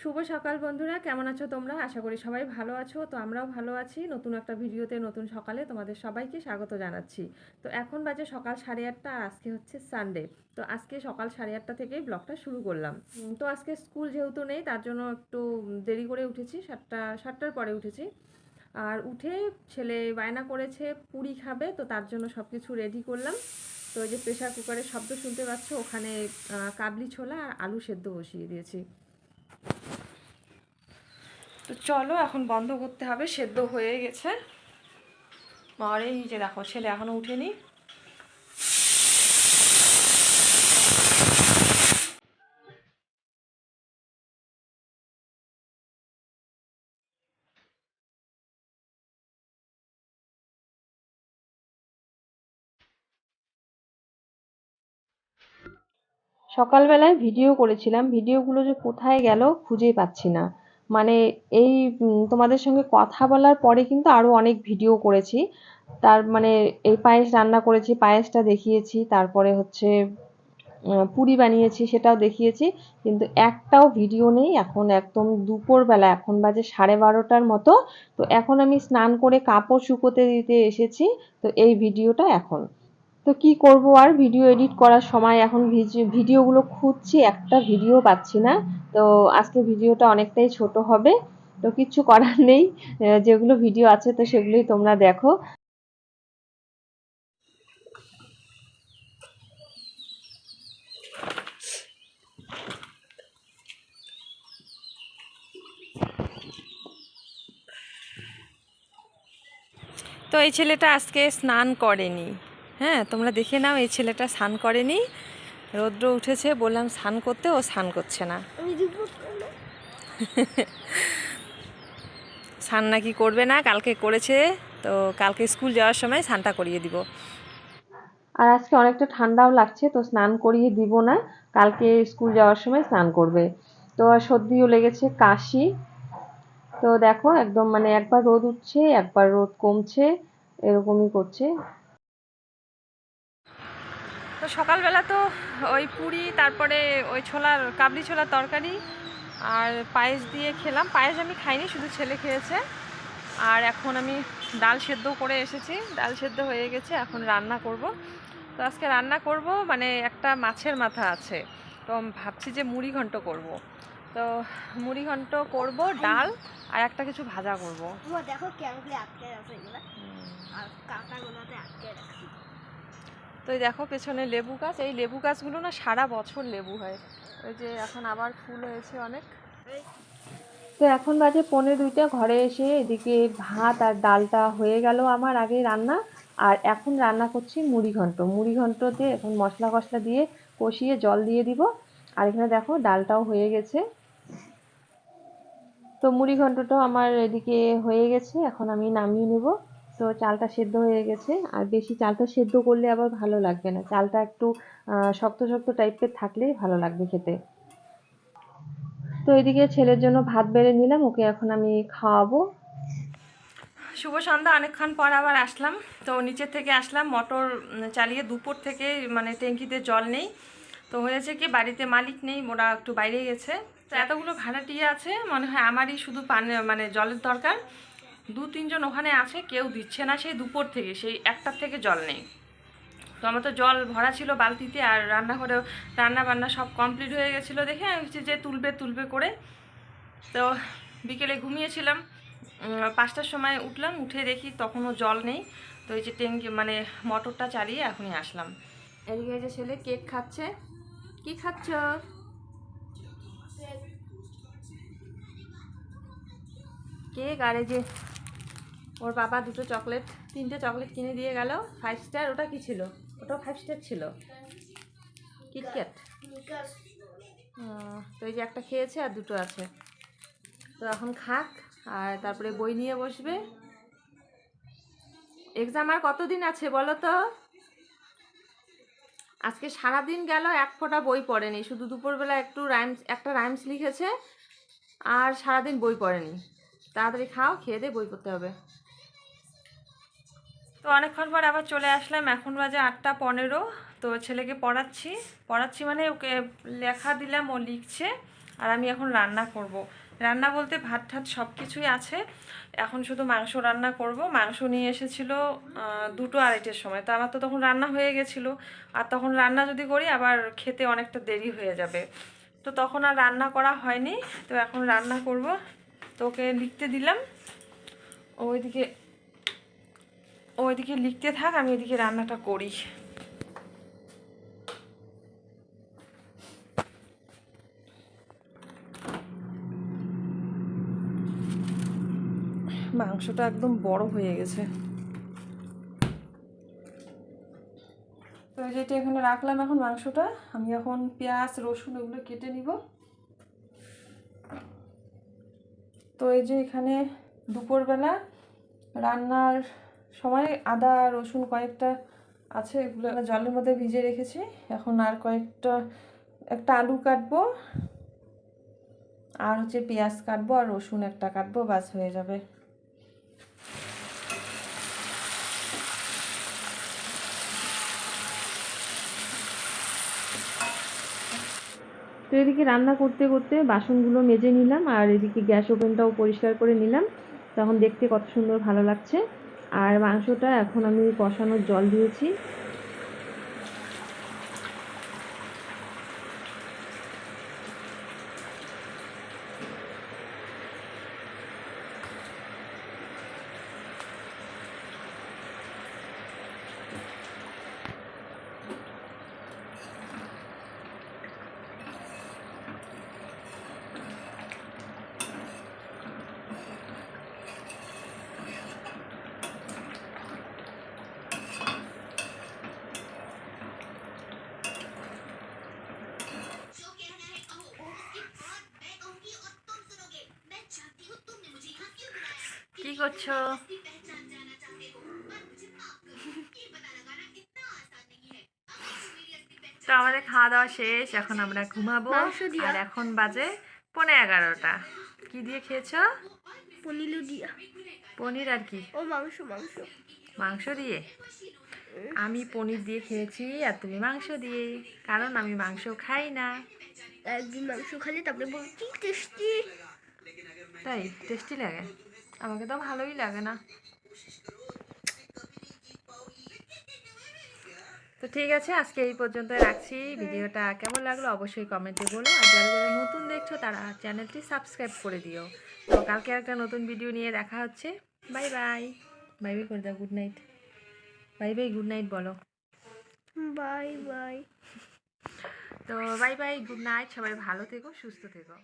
শুভ সকাল বন্ধুরা, কেমন আছো তোমরা? আশা করি সবাই ভালো আছো। তো আমরাও ভালো আছি। নতুন একটা ভিডিওতে, নতুন সকালে তোমাদের সবাইকে স্বাগত জানাচ্ছি। তো এখন বাজে সকাল সাড়ে আটটা, আর আজকে হচ্ছে সানডে তো আজকে সকাল সাড়ে আটটা থেকেই ব্লগটা শুরু করলাম। তো আজকে স্কুল যেহেতু নেই, তার জন্য একটু দেরি করে উঠেছি। সাতটা, সাতটার পরে উঠেছি। আর উঠে ছেলে বায়না করেছে, পুরি খাবে, তো তার জন্য সব কিছু রেডি করলাম। তো ওই যে প্রেশার কুকারের শব্দ শুনতে পাচ্ছ, ওখানে কাবলি ছোলা আর আলু সেদ্ধ বসিয়ে দিয়েছি। তো চলো, এখন বন্ধ করতে হবে, সেদ্ধ হয়ে গেছে। আর এই যে দেখো, ছেলে এখনও উঠেনি। সকালবেলায় ভিডিও করেছিলাম। ভিডিওগুলো যে কোথায় গেল খুঁজেই পাচ্ছি না। মানে এই তোমাদের সঙ্গে কথা বলার পরে কিন্তু আরও অনেক ভিডিও করেছি। তার মানে এই পায়েস রান্না করেছি, পায়েসটা দেখিয়েছি, তারপরে হচ্ছে পুরি বানিয়েছি, সেটাও দেখিয়েছি। কিন্তু একটাও ভিডিও নেই, এখন একদম দুপুরবেলা, এখন বাজে সাড়ে বারোটার মতো। তো এখন আমি স্নান করে কাপড় শুকোতে দিতে এসেছি। তো এই ভিডিওটা এখন। তো কি করব আর? ভিডিও এডিট করার সময় এখন ভিডিওগুলো খুঁজছি, একটা ভিডিও পাচ্ছি না। তো আজকে ভিডিওটা অনেকটাই ছোট হবে। তো কিচ্ছু করার নেই। যেগুলো ভিডিও আছে, তো সেগুলোই তোমরা দেখো। তো এই ছেলেটা আজকে স্নান করেনি। হ্যাঁ তোমরা দেখে নাও, এই ছেলেটা স্নান করেনি। রৌদ্র উঠেছে, বললাম, স্নান করতে, ও স্নান করছে না। স্নান নাকি করবে না, কালকে করেছে, তো কালকে স্কুল যাওয়ার সময় স্নানটা করিয়ে দিব। আর আজকে অনেকটা ঠান্ডাও লাগছে, তো স্নান করিয়ে দিব না, কালকে স্কুল যাওয়ার সময় স্নান করবে। তো সর্দিও লেগেছে, কাশি। তো দেখো, একদম মানে একবার রোদ উঠছে, একবার রোদ কমছে, এরকমই করছে। তো সকালবেলা তো ওই পুরি তারপরে ওই ছোলার কাবলি ছোলার তরকারি আর পায়েস দিয়ে খেলাম। পায়েস আমি খাইনি শুধু ছেলে খেয়েছে। আর এখন আমি ডাল সেদ্ধ করে এসেছি। ডাল সেদ্ধ হয়ে গেছে এখন রান্না করব। তো আজকে রান্না করব মানে একটা মাছের মাথা আছে। তো ভাবছি যে মুড়ি ঘন্ট করব। তো মুড়ি ঘন্ট করব ডাল আর একটা কিছু ভাজা করব। দেখো কেমন আটকে আছে আর কাঁটাগুলোতে আটকে রাখছি। তো দেখো পেছনে লেবু গাছ। এই লেবু গাছগুলো না সারা বছর লেবু হয়। ওই যে এখন আবার ফুল হয়েছে অনেক। তো এখন বাজে পৌনে দুইটা। ঘরে এসে এদিকে ভাত আর ডালটা হয়ে গেল আমার আগে রান্না। আর এখন রান্না করছি মুড়ি ঘন্ট। মুড়ি ঘন্ট দিয়ে এখন মশলা কষলা দিয়ে কষিয়ে জল দিয়ে দিব। আর এখানে দেখো ডালটাও হয়ে গেছে। তো মুড়ি ঘন্টটাও আমার এদিকে হয়ে গেছে। এখন আমি নামিয়ে নেব। তো চালটা সেদ্ধ হয়ে গেছে। আর বেশি চালটা সেদ্ধ করলে আবার ভালো লাগবে না। চালটা একটু শক্ত শক্ত টাইপের থাকলেই ভালো লাগবে খেতে। তো এদিকে ছেলের জন্য ভাত বেড়ে নিলাম, ওকে এখন আমি খাওয়াবো। শুভ সন্ধ্যা, অনেকক্ষণ পর আবার আসলাম। তো নিচের থেকে আসলাম, মোটর চালিয়ে দুপুর থেকে মানে ট্যাঙ্কিতে জল নেই। তো হয়েছে কি, বাড়িতে মালিক নেই, ওরা একটু বাইরে গেছে। তো এতগুলো ভাড়াটিয়ে আছে, মনে হয় আমারই শুধু পান মানে জলের দরকার। দু তিনজন ওখানে আছে, কেউ দিচ্ছে না সেই দুপুর থেকে, সেই একটার থেকে জল নেই। তো আমার তো জল ভরা ছিল বালতিতে আর রান্নাঘরে রান্না বান্না সব কমপ্লিট হয়ে গেছিল দেখে আমি যে তুলবে তুলবে করে। তো বিকেলে ঘুমিয়েছিলাম পাঁচটার সময় উঠলাম, উঠে দেখি তখনও জল নেই। তো এই যে ট্যাঙ্কি মানে মোটরটা চালিয়ে এখনই আসলাম। এদিকে যে ছেলে কেক খাচ্ছে। কি খাচ্ছ? কেক, আর এই যে ওর বাবা দুটো চকলেট, তিনটে চকলেট কিনে দিয়ে গেল। ফাইভ স্টার ওটা কি ছিল? ওটাও ফাইভ স্টার ছিল। কিটক্যাট তো এই যে একটা খেয়েছে আর দুটো আছে। তো এখন খাক, আর তারপরে বই নিয়ে বসবে। এক্সাম আর কতদিন আছে বলো তো? আজকে সারা দিন গেল, এক ফোঁটা বই পড়েনি। শুধু দুপুরবেলা একটু রাইমস একটা রাইমস লিখেছে, আর সারাদিন বই পড়েনি। তাড়াতাড়ি খাও, খেয়ে দিয়ে বই পড়তে হবে। তো অনেকক্ষণ পর আবার চলে আসলাম। এখন বাজে আটটা পনেরো। তো ছেলেকে পড়াচ্ছি। পড়াচ্ছি মানে ওকে লেখা দিলাম, ও লিখছে, আর আমি এখন রান্না করব। রান্না বলতে ভাত ঠাত সব কিছুই আছে। এখন শুধু মাংস রান্না করব। মাংস নিয়ে এসেছিল দুটো আড়াইটের সময়। তো আমার তো তখন রান্না হয়ে গেছিল। আর তখন রান্না যদি করি, আবার খেতে অনেকটা দেরি হয়ে যাবে। তো তখন আর রান্না করা হয়নি। তো এখন রান্না করব। তো ওকে লিখতে দিলাম। ওইদিকে ওইদিকে লিখতে থাক, আমি এদিকে রান্নাটা করি। মাংসটা একদম বড় হয়ে গেছে। তো যেটা এখানে রাখলাম এখন মাংসটা, আমি এখন পেঁয়াজ, রসুন এগুলো কেটে নিব। তো এই যে এখানে দুপুরবেলা রান্নার সময় আদা, রসুন কয়েকটা আছে, এগুলো জলের মধ্যে ভিজে রেখেছি। এখন আর কয়েকটা, একটা আলু কাটবো, আর হচ্ছে পেঁয়াজ কাটবো, আর রসুন একটা কাটবো বাস হয়ে যাবে। তো এদিকে রান্না করতে করতে বাসনগুলো মেজে নিলাম, আর এদিকে গ্যাস ওভেনটাও পরিষ্কার করে নিলাম। তখন দেখতে কত সুন্দর ভালো লাগছে। আর মাংসটা এখন আমি কষানোর জল দিয়েছি। করছ তো আমাদের খাওয়া দাওয়া শেষ এখন আমরা ঘুমাবো। আর এখন বাজে পনে এগারোটা। কি দিয়ে খেয়েছ? পনির দিয়া। পনির আর কি? ও মাংস মাংস। মাংস দিয়ে? আমি পনির দিয়ে খেয়েছি আর তুমি মাংস দিয়ে। কারণ আমি মাংস খাই না। একদিন মাংস খালি তারপরে বলছি টেস্টি। তাই টেস্টি লাগে। আমাকে তো ভালোই লাগে না। তো ঠিক আছে আজকে এই পর্যন্ত রাখছি। ভিডিওটা কেমন লাগল অবশ্যই কমেন্টে বলো। আর যারা যারা নতুন দেখছ তারা চ্যানেলটি সাবস্ক্রাইব করে দিও। তো কালকে একটা নতুন ভিডিও নিয়ে দেখা হচ্ছে। বাই বাই বাই বাই করে দাও good night bye bye good night বলো। বাই বাই তো বাই বাই গুড নাইট সবাই ভালো থেকো সুস্থ থেকো।